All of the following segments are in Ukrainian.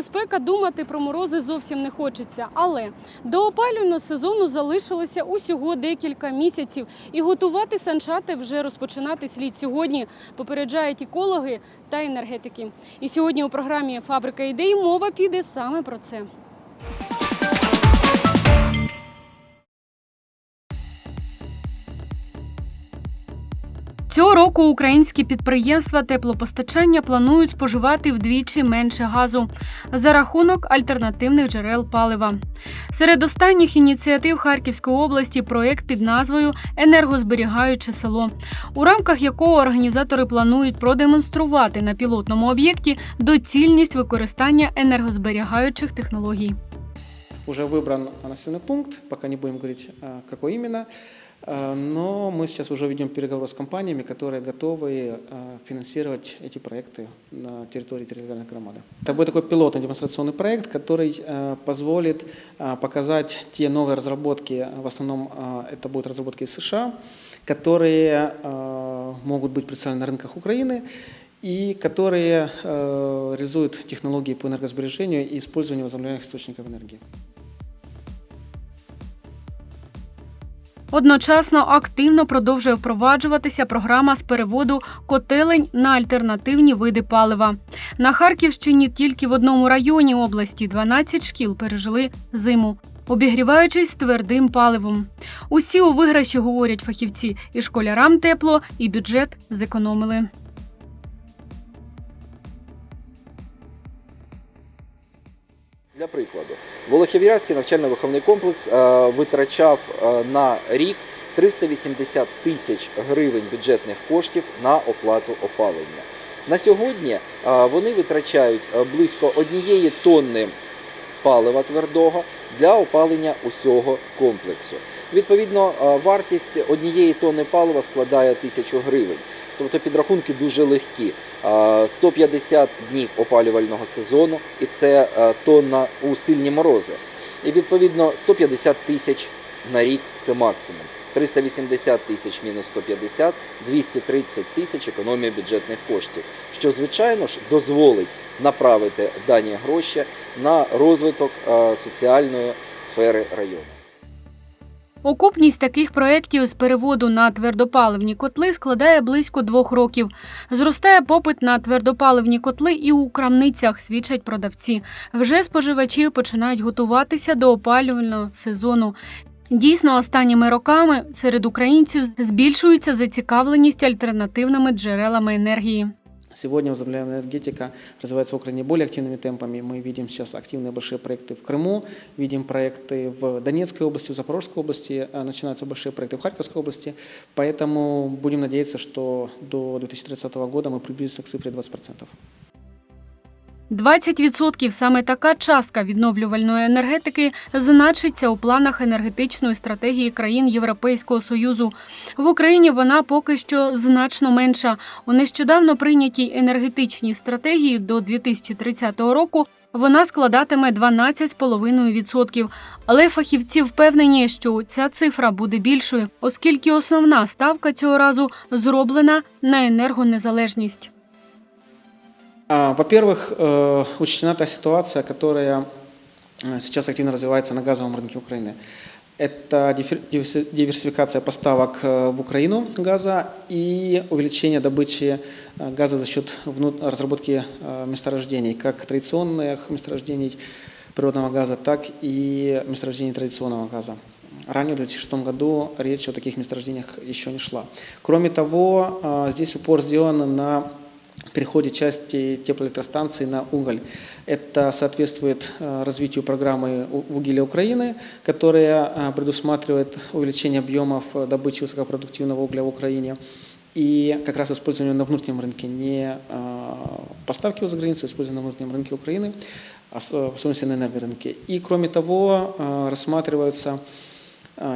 вулиці спека думати про морози зовсім не хочеться. Але до опалювального сезону залишилося усього декілька місяців, і готувати санчати вже розпочинати слід сьогодні. Попереджають екологи та енергетики. І сьогодні у програмі Фабрика ідей мова піде саме про це. Цього року українські підприємства теплопостачання планують споживати вдвічі менше газу за рахунок альтернативних джерел палива. Серед останніх ініціатив Харківської області проєкт під назвою Енергозберігаюче село, у рамках якого організатори планують продемонструвати на пілотному об'єкті доцільність використання енергозберігаючих технологій. Уже выбран населенный пункт, пока не будем говорить, какой именно. А, Но мы сейчас уже ведем переговоры с компаниями, которые готовы а, финансировать эти проекты на территории территориальной громады. Это будет такой пилотный демонстрационный проект, который а, позволит показать те новые разработки, в основном это будут разработки из США, которые могут быть представлены на рынках Украины и которые э, реализуют технологии по энергосбережению и использованию возобновляемых источников энергии. Одночасно активно продовжує впроваджуватися програма з переводу котелень на альтернативні види палива. На Харківщині тільки в одному районі області 12 шкіл пережили зиму. Обігріваючись твердим паливом, усі у виграші говорять фахівці, і школярам тепло, і бюджет зекономили. Для прикладу, Волохів'ярський навчально-виховний комплекс е, витрачав е, на рік 380 тисяч гривень бюджетних коштів на оплату опалення. На сьогодні е, вони витрачають близько однієї тонни палива твердого для опалення усього комплексу. Відповідно, е, вартість однієї тонни палива складає 1000 гривень. Тобто підрахунки дуже легкі. Е, 150 днів опалювального сезону, і це е, тонна у сильні морози. І відповідно 150 тисяч на рік це максимум. 380 тисяч мінус 150, 230 тисяч економія бюджетних коштів, що звичайно ж дозволить направити дані гроші на розвиток е, соціальної сфери району. Окупність таких проєктів з переводу на твердопаливні котли складає близько двох років. Зростає попит на твердопаливні котли і у крамницях, свідчать продавці. Вже споживачі починають готуватися до опалювального сезону. Дійсно, останніми роками серед українців збільшується зацікавленість альтернативними джерелами енергії. Сегодня возобновляемая энергетика развивается в Украине более активными темпами. Мы видим сейчас активные большие проекты в Крыму, видим проекты в Донецкой области, в Запорожской области, а начинаются большие проекты в Харьковской области. Поэтому будем надеяться, что до 2030 года мы приблизимся к цифре 20%. 20% – саме така частка відновлювальної енергетики значиться у планах енергетичної стратегії країн Європейського союзу. В Україні вона поки що значно менша. У нещодавно прийнятій енергетичній стратегії до 2030 року вона складатиме 12,5%. Але фахівці впевнені, що ця цифра буде більшою, оскільки основна ставка цього разу зроблена на енергонезалежність. А, Во-первых, э, учтена та ситуация, которая э, сейчас активно развивается на газовом рынке Украины. Это диверсификация поставок э, в Украину газа и увеличение добычи газа за счет разработки месторождений, как традиционных месторождений природного газа, так и месторождений традиционного газа. Ранее, в 2006 году, речь о таких месторождениях еще не шла. Кроме того, здесь упор сделан на переходе части теплоэлектростанций на уголь. Это соответствует э, развитию программы «У- «Уголья Украины», которая э, предусматривает увеличение объемов э, добычи высокопродуктивного угля в Украине и как раз использование на внутреннем рынке, не поставки за границу, а использование на внутреннем рынке Украины, в особенности на энергорынке. И кроме того, рассматриваются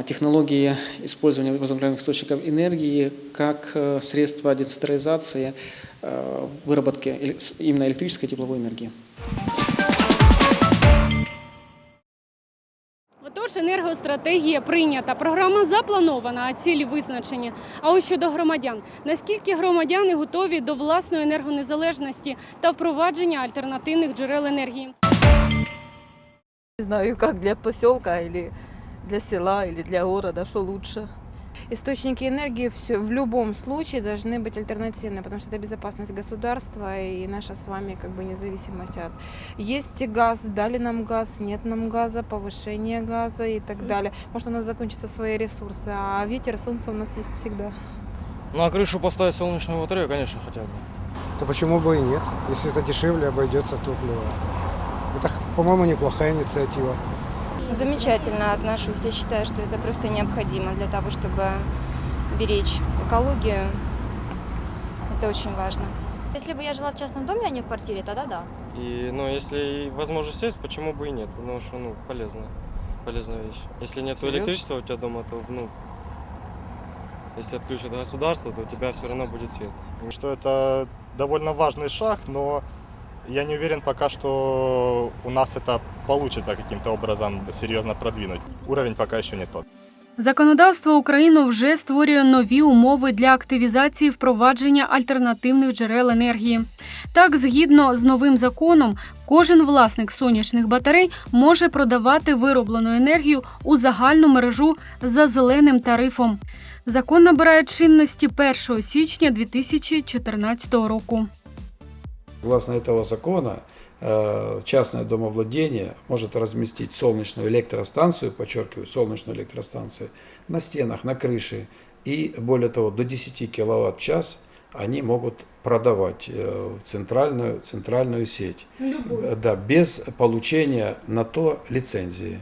технологии использования возобновляемых источников энергии как э, средство децентрализации э, выработки эле- с- именно электрической и тепловой энергии. Отож, Держенергостратегія прийнята, програма запланована, а цілі визначені. А ось щодо громадян, наскільки громадяни готові до власної енергонезалежності та впровадження альтернативних джерел енергії? Не знаю, как для поселка или для села или для города, что лучше. Источники энергии все, в любом случае должны быть альтернативные, потому что это безопасность государства и наша с вами как бы независимость от... Есть газ, дали нам газ, нет нам газа, повышение газа и так далее. Может у нас закончатся свои ресурсы, а ветер, солнце у нас есть всегда. Ну а крышу поставить солнечную батарею, конечно, хотя бы. То почему бы и нет, если это дешевле обойдется топливо. Это, по-моему, неплохая инициатива. Замечательно отношусь. Я считаю, что это просто необходимо для того, чтобы беречь экологию. Это очень важно. Если бы я жила в частном доме, а не в квартире, тогда да. И, ну, если возможность есть, почему бы и нет? Потому что, ну, полезно. Полезная вещь. Если нет электричества у тебя дома, то, ну, если отключат государство, то у тебя все равно будет свет. что это довольно важный шаг, но я не уверен пока, что у нас это получится каким-то образом серьезно продвинуть. Уровень пока еще не тот. Законодавство України вже створює нові умови для активізації впровадження альтернативних джерел енергії. Так, згідно з новим законом, кожен власник сонячних батарей може продавати вироблену енергію у загальну мережу за зеленим тарифом. Закон набирає чинності 1 січня 2014 року. Согласно этого закона, э, частное домовладение может разместить солнечную электростанцию, подчеркиваю, солнечную электростанцию, на стенах, на крыше. И более того, до 10 киловатт в час они могут продавать э, в центральную, центральную сеть. Э, Да, без получения на то лицензии.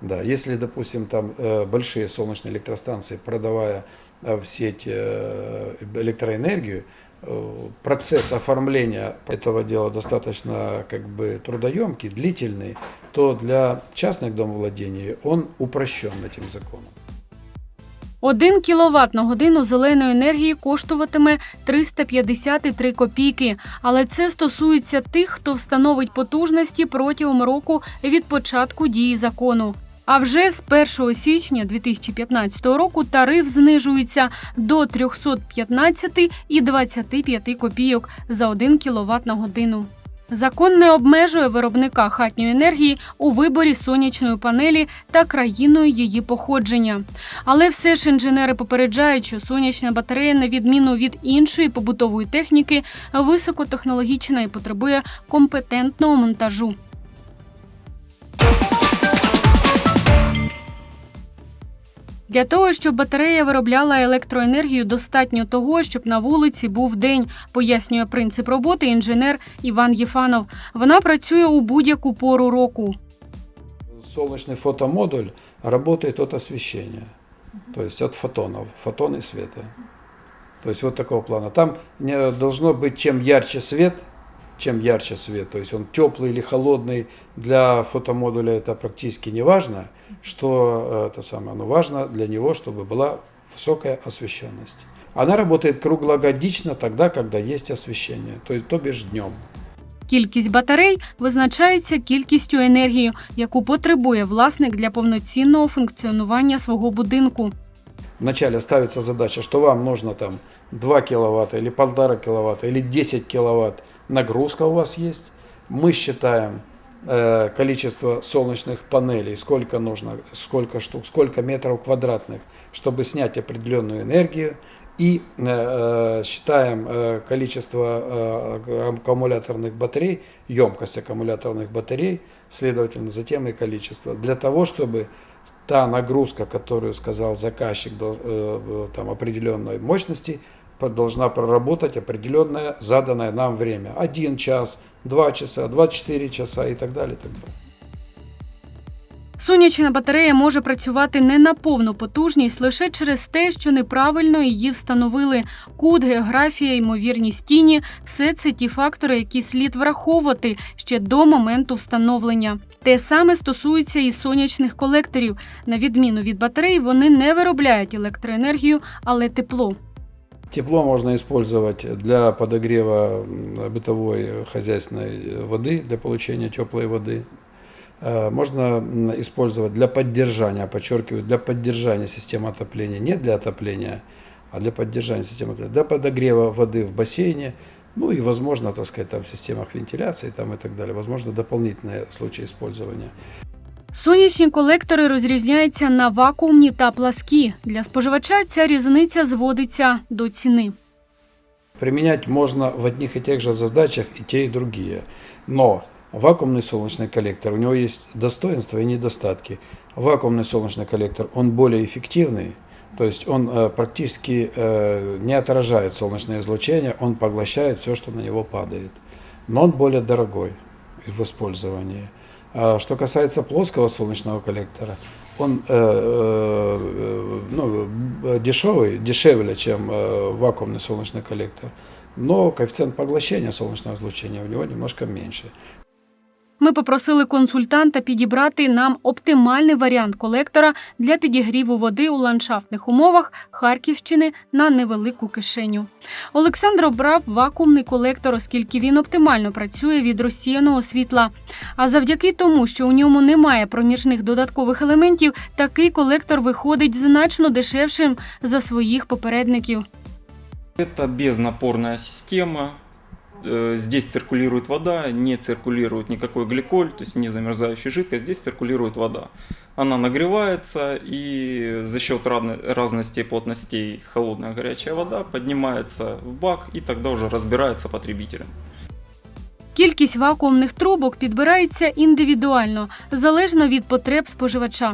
Да, если, допустим, там э, большие солнечные электростанции, продавая э, в сеть э, электроэнергию, э, процесс оформления этого дела достаточно как бы трудоемкий, длительный, то для частных домовладений он упрощен этим законом. Один кіловат на годину зеленої енергії коштуватиме 353 копійки. Але це стосується тих, хто встановить потужності протягом року від початку дії закону. А вже з 1 січня 2015 року тариф знижується до 315 і 25 копійок за 1 кіловат на годину. Закон не обмежує виробника хатньої енергії у виборі сонячної панелі та країною її походження. Але все ж інженери попереджають, що сонячна батарея, на відміну від іншої побутової техніки, високотехнологічна і потребує компетентного монтажу. Для того, щоб батарея виробляла електроенергію, достатньо того, щоб на вулиці був день, пояснює принцип роботи інженер Іван Єфанов. Вона працює у будь-яку пору року. Солнечный фотомодуль работает от освещения, то есть от фотонов, фотоны света. То есть вот такого плана. Там не должно быть чем ярче свет, чем ярче свет, то есть он теплый или холодный, для фотомодуля это практически не важно, что э, это самое, но важно для него, чтобы была высокая освещенность. Она работает круглогодично тогда, когда есть освещение, то есть то бишь днем. Кількість батарей визначається кількістю енергії, яку потребує власник для повноцінного функціонування свого будинку. Вначале ставится задача, что вам нужно там 2 киловатта или 1,5 киловатта или 10 киловатт нагрузка у вас есть. Мы считаем э, количество солнечных панелей, сколько нужно, сколько штук, сколько метров квадратных, чтобы снять определенную энергию. И э, э, считаем э, количество э, аккумуляторных батарей, емкость аккумуляторных батарей, следовательно, затем и количество. Для того, чтобы та нагрузка, которую сказал заказчик э, э, там, определенной мощности, должна проработать определенное заданное нам время. Один час, два часа, 24 часа и так далее. Так далее. Сонячна батарея може працювати не на повну потужність лише через те, що неправильно її встановили. Кут, географія, ймовірність тіні – все це ті фактори, які слід враховувати ще до моменту встановлення. Те саме стосується і сонячних колекторів. На відміну від батарей, вони не виробляють електроенергію, але тепло. Тепло можно использовать для подогрева бытовой э, хозяйственной воды, для получения теплой воды. э, можно использовать для поддержания, подчеркиваю, для поддержания системы отопления, не для отопления, а для поддержания системы отопления, для подогрева воды в бассейне, ну и, возможно, так сказать, там в системах вентиляции там и так далее, возможно, дополнительные случаи использования. Сонячні колектори розрізняються на вакуумні та пласкі. Для споживача ця різниця зводиться до ціни. Применять можно в одних и тех же задачах и те, и другие. Но вакуумный солнечный коллектор, у него есть достоинства и недостатки. Вакуумный солнечный коллектор, он более эффективный, то есть он э, практически э, не отражает солнечное излучение, он поглощает все, что на него падает. Но он более дорогой в использовании. А что касается плоского солнечного коллектора, он э, э, ну, э, дешевый, дешевле, чем э, вакуумный солнечный коллектор, но коэффициент поглощения солнечного излучения у него немножко меньше. Ми попросили консультанта підібрати нам оптимальний варіант колектора для підігріву води у ландшафтних умовах Харківщини на невелику кишеню. Олександр обрав вакуумний колектор, оскільки він оптимально працює від розсіяного світла. А завдяки тому, що у ньому немає проміжних додаткових елементів, такий колектор виходить значно дешевшим за своїх попередників. Это безнапорная система. Э, Здесь циркулирует вода, не циркулирует никакой гликоль, то есть не замерзающая жидкость, здесь циркулирует вода. Она нагревается и за счет разно- разности плотностей холодная горячая вода поднимается в бак и тогда уже разбирается потребителем. Кількість вакуумних трубок підбирається індивідуально, залежно від потреб споживача.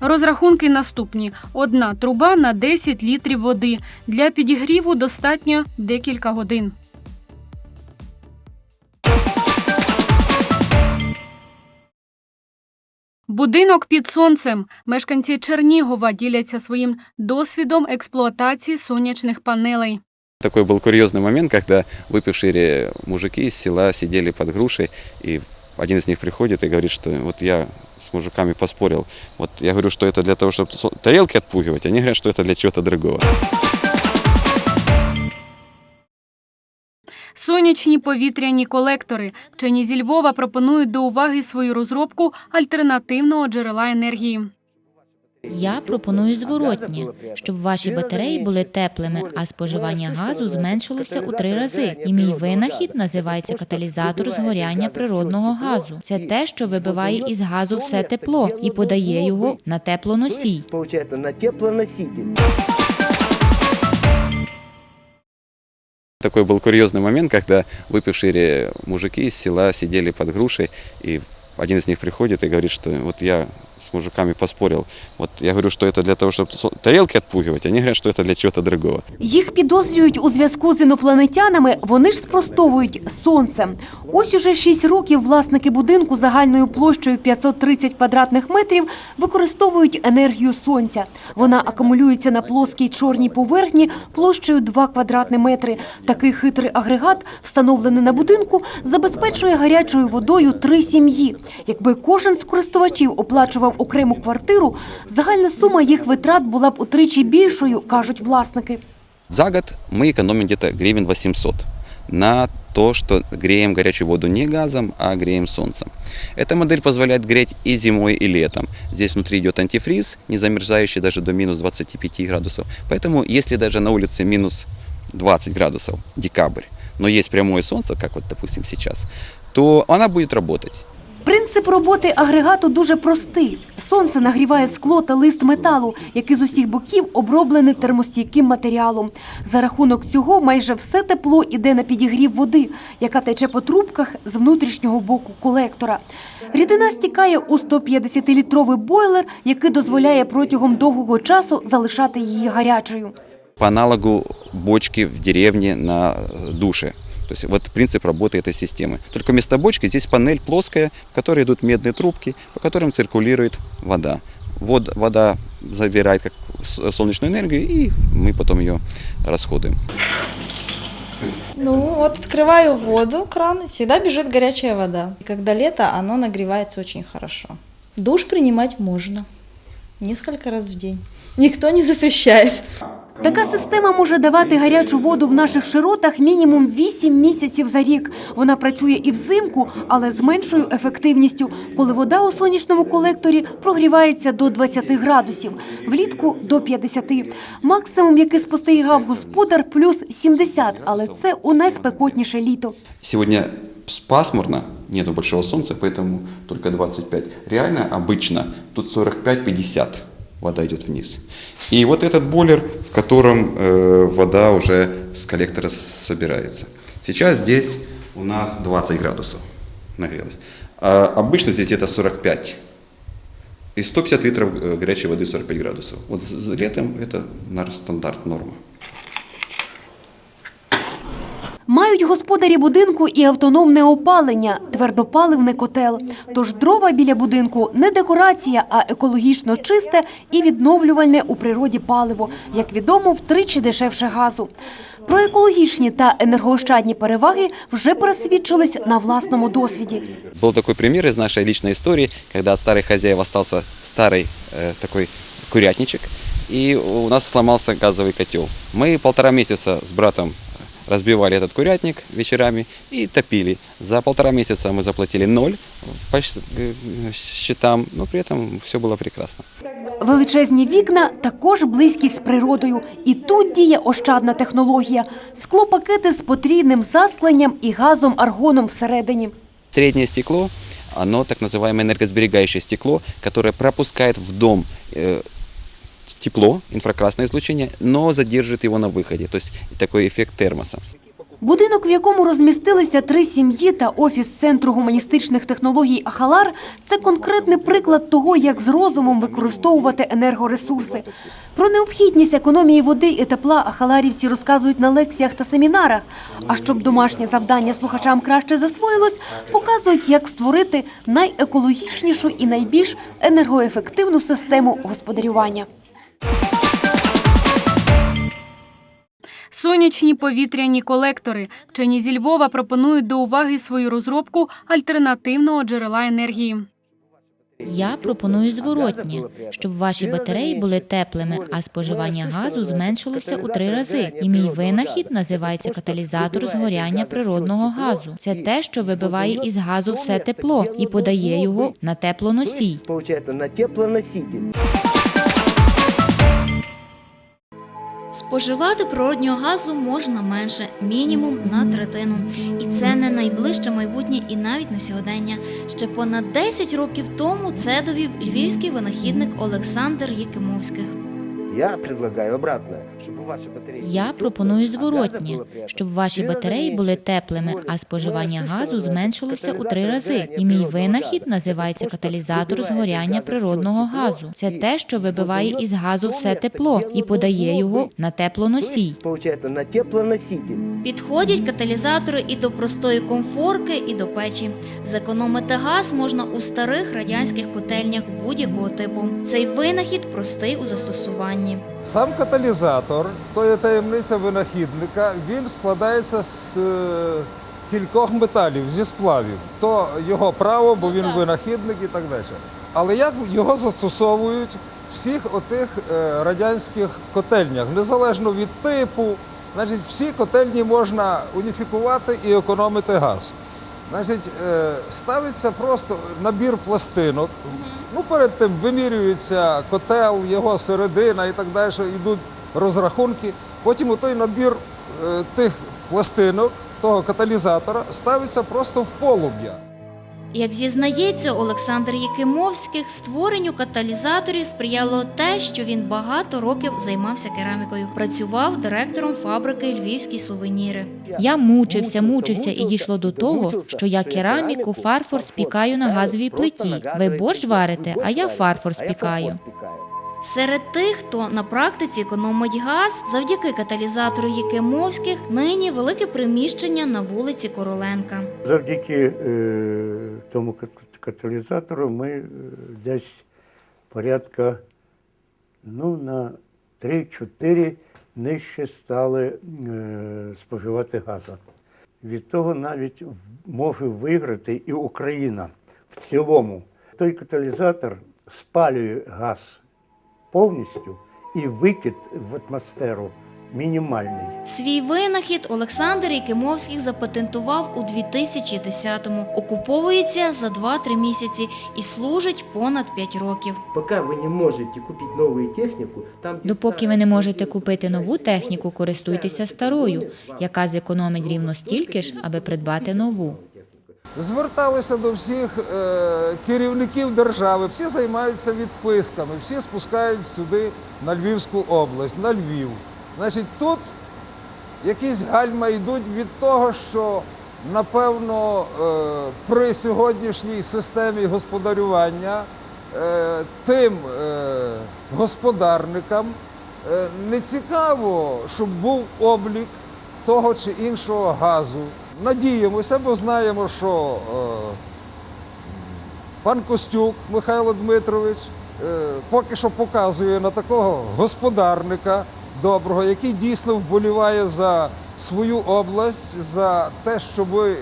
Розрахунки наступні: одна труба на 10 літрів води. Для підігріву достатньо декілька годин. Будинок під сонцем. Мешканці Чернігова діляться своїм досвідом експлуатації сонячних панелей. Такой был курьезный момент, когда выпившие ре- мужики из села сидели под грушей, и один из них приходит и говорит, что вот я с мужиками поспорил. Вот я говорю, что это для того, чтобы тарелки отпугивать, они говорят, что это для чего-то другого. Сонячні повітряні колектори. Вчені зі Львова пропонують до уваги свою розробку альтернативного джерела енергії. Я пропоную зворотнє, щоб ваші батареї були теплими, а споживання газу зменшилося у три рази. І мій винахід називається каталізатор згоряння природного газу. Це те, що вибиває із газу все тепло і подає його на теплоносій. Такой был курьезный момент, когда выпившие ре- мужики из села сидели под грушей, и один из них приходит и говорит, что вот я с мужиками поспорил. Вот я говорю, что это для того, чтобы тарелки отпугивать, они говорят, что это для чего-то другого. Їх підозрюють у зв'язку з інопланетянами, вони ж спростовують сонце. Ось уже 6 років власники будинку загальною площею 530 квадратних метрів використовують енергію сонця. Вона акумулюється на плоскій чорній поверхні площею 2 квадратні метри. Такий хитрий агрегат, встановлений на будинку, забезпечує гарячою водою три сім'ї. Якби кожен з користувачів оплачував окрему квартиру, загальна сума їх витрат була б утричі більшою, кажуть власники. За год мы экономим где-то гривен 800 на то, что греем горячую воду не газом, а греем солнцем. Эта модель позволяет греть и зимой, и летом. Здесь внутри идет антифриз, не замерзающий даже до минус 25 градусов. Поэтому, если даже на улице минус 20 градусов, декабрь, но есть прямое солнце, как вот, допустим, сейчас, то она будет работать. Принцип роботи агрегату дуже простий. Сонце нагріває скло та лист металу, який з усіх боків оброблений термостійким матеріалом. За рахунок цього майже все тепло йде на підігрів води, яка тече по трубках з внутрішнього боку колектора. Рідина стікає у 150-літровий бойлер, який дозволяє протягом довгого часу залишати її гарячою. По аналогу бочки в деревне на душе. То есть вот принцип работы этой системы. Только вместо бочки здесь панель плоская, в которой идут медные трубки, по которым циркулирует вода. Вод, вода забирает как с- солнечную энергию, и мы потом ее расходуем. Ну, вот открываю воду, кран, всегда бежит горячая вода. И когда лето, оно нагревается очень хорошо. Душ принимать можно. Несколько раз в день. Никто не запрещает. Така система може давати гарячу воду в наших широтах мінімум 8 місяців за рік. Вона працює і взимку, але з меншою ефективністю, коли вода у сонячному колекторі прогрівається до 20 градусів, влітку до 50. Максимум, який спостерігав господар, плюс 70, але це у найспекотніше літо. Сегодня с- пасмурно, нету большого солнца, поэтому только 25. Реально, обычно, тут 45-50 вода идет вниз. И вот этот бойлер, в котором э, вода уже с коллектора собирается. Сейчас здесь у нас 20 градусов нагрелось. А обычно здесь где-то 45. И 150 литров э, горячей воды 45 градусов. Вот летом это наш стандарт, норма. Мають господарі будинку і автономне опалення, твердопаливний котел. Тож дрова біля будинку не декорація, а екологічно чисте і відновлювальне у природі паливо, як відомо, втричі дешевше газу. Про екологічні та енергоощадні переваги вже пересвідчились на власному досвіді. Был такой пример из нашей личной истории, когда от старых хозяев остался старый э, такой курятничек, и у нас сломался газовый котел. Мы полтора месяца с братом разбивали этот курятник вечерами и топили. За полтора месяца мы заплатили ноль по щ- э, счетам, но при этом все было прекрасно. Величезні вікна також близькість з природою. І тут діє ощадна технологія. Склопакети з потрійним заскленням і газом аргоном всередині. Среднее стекло, оно так называемое энергосберегающее стекло, которое пропускает в дом э, тепло, инфракрасное излучение, но задержит его на выходе. То есть такой эффект термоса. Будинок, в якому розмістилися три сім'ї та офіс Центру гуманістичних технологій Ахалар – це конкретний приклад того, як з розумом використовувати енергоресурси. Про необхідність економії води і тепла ахаларівці розказують на лекціях та семінарах. А щоб домашнє завдання слухачам краще засвоїлось, показують, як створити найекологічнішу і найбільш енергоефективну систему господарювання. Сонячні повітряні колектори. Вчені зі Львова пропонують до уваги свою розробку альтернативного джерела енергії. Я пропоную зворотнє, щоб ваші батареї були теплими, а споживання газу зменшилося у три рази. І мій винахід називається каталізатор згоряння природного газу. Це те, що вибиває із газу все тепло і подає його на теплоносій. Получается, на теплоноситель. Споживати природнього газу можна менше, мінімум на третину. І це не найближче майбутнє і навіть на сьогодення. Ще понад 10 років тому це довів львівський винахідник Олександр Єкимовських. Я предлагаю обратно, щоб ваші батареї Я пропоную зворотні, щоб ваші батареї були теплими, а споживання газу зменшилося у три рази. І мій винахід називається каталізатор згоряння природного газу. Це те, що вибиває із газу все тепло і подає його на теплоносій. Получається на теплоноситель. Підходять каталізатори і до простої комфорки, і до печі. Зекономити газ можна у старих радянських котельнях будь-якого типу. Цей винахід простий у застосуванні. Сам каталізатор, то є таємниця винахідника, він складається з е, кількох металів, зі сплавів. То його право, бо він винахідник і так далі. Але як його застосовують в всіх отих е, радянських котельнях, незалежно від типу, значить, всі котельні можна уніфікувати і економити газ. Значить, е, ставиться просто набір пластинок. Ну, перед тим вимірюється котел, його середина і так далі, йдуть розрахунки. Потім у той набір е, тих пластинок, того каталізатора, ставиться просто в полум'я. Як зізнається Олександр Якимовських, створенню каталізаторів сприяло те, що він багато років займався керамікою. Працював директором фабрики Львівські сувеніри. Я мучився, мучився і дійшло до того, що я кераміку, фарфор спікаю на газовій плиті. Ви борщ варите, а я фарфор спікаю. Серед тих, хто на практиці економить газ, завдяки каталізатору Якимовських, нині велике приміщення на вулиці Короленка. Завдяки е, тому кат- каталізатору ми е, десь порядка ну, на 3-4 нижче стали е, споживати газу. Від того навіть може виграти і Україна в цілому. Той каталізатор спалює газ повністю и выкид в атмосферу минимальный. Свій винахід Олександр Якимовський запатентував у 2010-му. Окуповується за 2-3 місяці і служить понад 5 років. Пока вы не можете купить новую технику, там где Допоки ви не можете купити нову техніку, користуйтеся старою, яка зекономить рівно стільки ж, аби придбати нову. Зверталися до всіх е, керівників держави, всі займаються відписками, всі спускають сюди на Львівську область, на Львів. Значить, тут якісь гальма йдуть від того, що напевно е, при сьогоднішній системі господарювання е, тим е, господарникам е, не цікаво, щоб був облік того чи іншого газу. Надіємося, бо знаємо, що е, пан Костюк Михайло Дмитрович е, поки що показує на такого господарника доброго, який дійсно вболіває за свою область, за те, щоб е,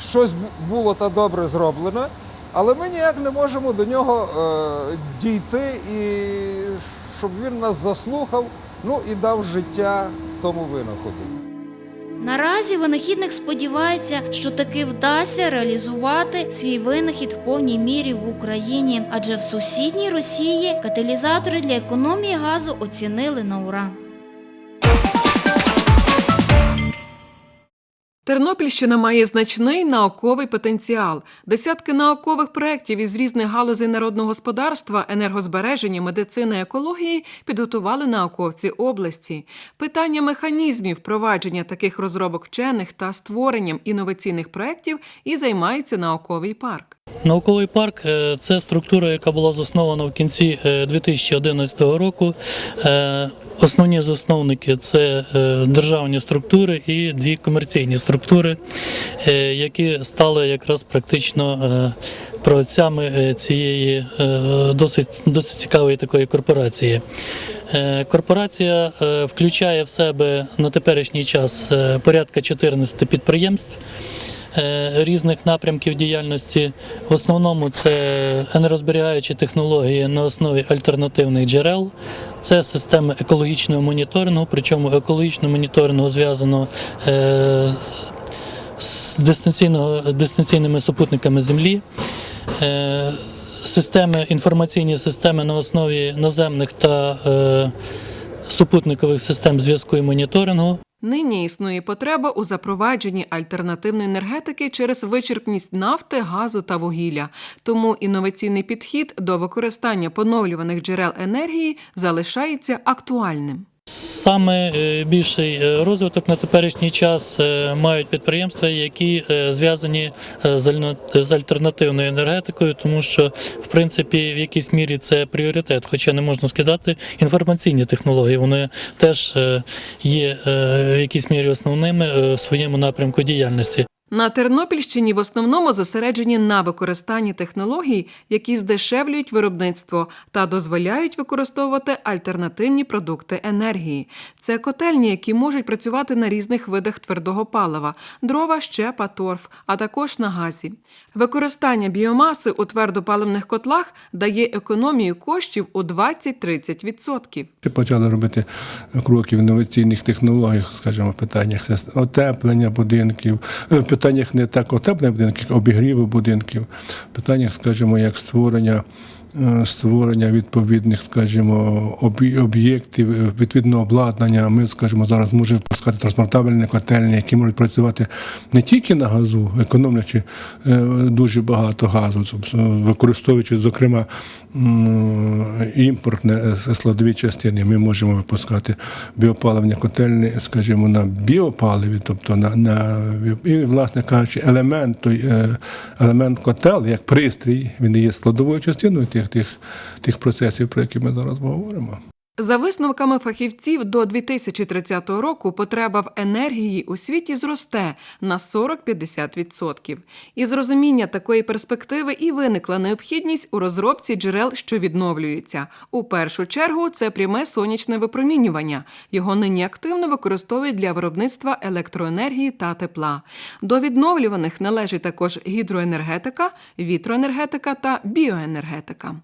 щось було та добре зроблено. Але ми ніяк не можемо до нього дійти і щоб він нас заслухав, ну і дав життя тому винаходу. Наразі винахідник сподівається, що таки вдасться реалізувати свій винахід в повній мірі в Україні, адже в сусідній Росії каталізатори для економії газу оцінили на ура. Тернопільщина має значний науковий потенціал. Десятки наукових проєктів із різних галузей народного господарства, енергозбереження, медицини, екології підготували науковці області. Питання механізмів впровадження таких розробок вчених та створенням інноваційних проєктів і займається науковий парк. Науковий парк е, це структура, яка була заснована в кінці е, 2011 року. Е, Основні засновники це е, державні структури і дві комерційні структури, е, які стали якраз практично е, праотцями е, цієї е, досить, досить цікавої такої корпорації. Е, Корпорація е, включає в себе на теперішній час е, порядка 14 підприємств е, різних напрямків діяльності. В основному це енергозберігаючі технології на основі альтернативних джерел, це системи екологічного моніторингу, причому екологічного моніторингу зв'язано е, з дистанційними супутниками Землі. Е, Системи, інформаційні системи на основі наземних та е, супутникових систем зв'язку і моніторингу. Нині існує потреба у запровадженні альтернативної енергетики через вичерпність нафти, газу та вугілля. Тому інноваційний підхід до використання поновлюваних джерел енергії залишається актуальним. Саме е, більший е, розвиток на теперішній час е, мають підприємства, які зв'язані з альтернативною енергетикою, тому що в принципі в якійсь мірі це пріоритет, хоча не можна скидати інформаційні технології. Вони теж є в якійсь мірі основними в своєму напрямку діяльності. На Тернопільщині в основному зосереджені на використанні технологій, які здешевлюють виробництво та дозволяють використовувати альтернативні продукти енергії. Це котельні, які можуть працювати на різних видах твердого палива дрова, щепа, торф, а також на газі. Використання біомаси у твердопаливних котлах дає економію коштів у 20-30%. Ми почали робити кроки в інноваційних технологіях, скажімо, питаннях отеплення будинків, е, питаннях не так отеплення будинків, обігріву будинків, питаннях, скажімо, як створення. Е, Створення відповідних, скажімо, об'єктів, е, відповідного обладнання. Ми, скажімо, зараз можемо пускати транспортабельні котельні, які можуть працювати не тільки на газу, економлячи е, дуже багато газу, використовуючи, зокрема, імпортне складові частини. Ми можемо випускати біопаливні котельні, скажімо, на біопаливі, тобто на, на і, власне кажучи, елемент, той елемент котел, як пристрій, він є складовою частиною тих, тих, тих процесів, про які ми зараз говоримо. За висновками фахівців, до 2030 року потреба в енергії у світі зросте на 40-50%. Із розуміння такої перспективи і виникла необхідність у розробці джерел, що відновлюються. У першу чергу це пряме сонячне випромінювання. Його нині активно використовують для виробництва електроенергії та тепла. До відновлюваних належить також гідроенергетика, вітроенергетика та біоенергетика.